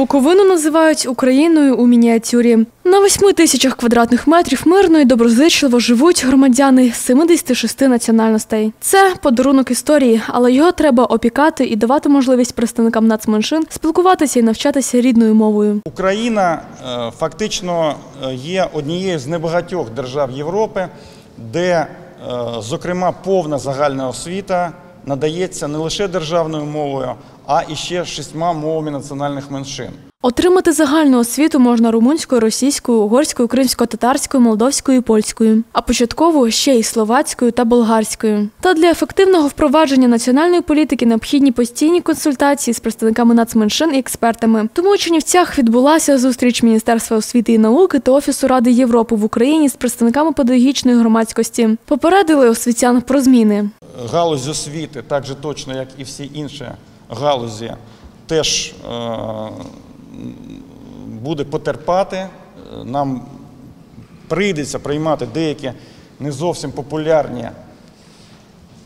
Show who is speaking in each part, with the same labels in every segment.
Speaker 1: Буковину називають Україною у мініатюрі. На восьми тисячах квадратних метрів мирно і доброзичливо живуть громадяни 76 національностей. Це подарунок історії, але його треба опікати і давати можливість представникам нацменшин спілкуватися і навчатися рідною мовою.
Speaker 2: Україна е, фактично е, є однією з небагатьох держав Європи, де, е, зокрема, повна загальна освіта надається не лише державною мовою, а і ще шістьма мовами національних меншин.
Speaker 1: Отримати загальну освіту можна румунською, російською, угорською, кримсько-татарською, молдовською і польською, а початково ще й словацькою та болгарською. Та для ефективного впровадження національної політики необхідні постійні консультації з представниками нацменшин і експертами. Тому у Чернівцях відбулася зустріч Міністерства освіти і науки та Офісу Ради Європи в Україні з представниками педагогічної громадськості. Попередили освітян про зміни.
Speaker 2: Галузь освіти, так же точно, як і всі інші галузі, теж е, буде потерпати. Е, Нам прийдеться приймати деякі не зовсім популярні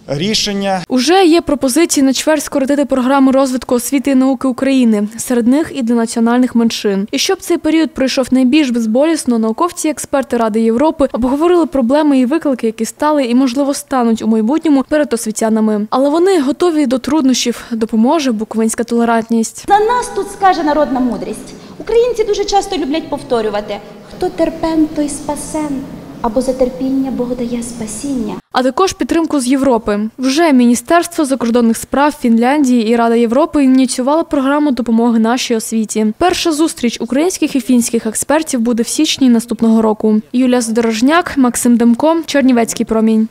Speaker 2: рішення.
Speaker 1: Уже є пропозиції на чверть скоротити програму розвитку освіти і науки України, серед них і для національних меншин. І щоб цей період пройшов найбільш безболісно, науковці і експерти Ради Європи обговорили проблеми і виклики, які стали і можливо стануть у майбутньому перед освітянами. Але вони готові до труднощів. Допоможе буковинська толерантність.
Speaker 3: За нас тут скаже народна мудрість. Українці дуже часто люблять повторювати: хто терпен, той спасен, або за терпіння Бог дає спасіння.
Speaker 1: А також підтримку з Європи. Вже Міністерство закордонних справ Фінляндії і Рада Європи ініціювали програму допомоги нашій освіті. Перша зустріч українських і фінських експертів буде в січні наступного року. Юлія Здорожняк, Максим Демко, Чернівецький промінь.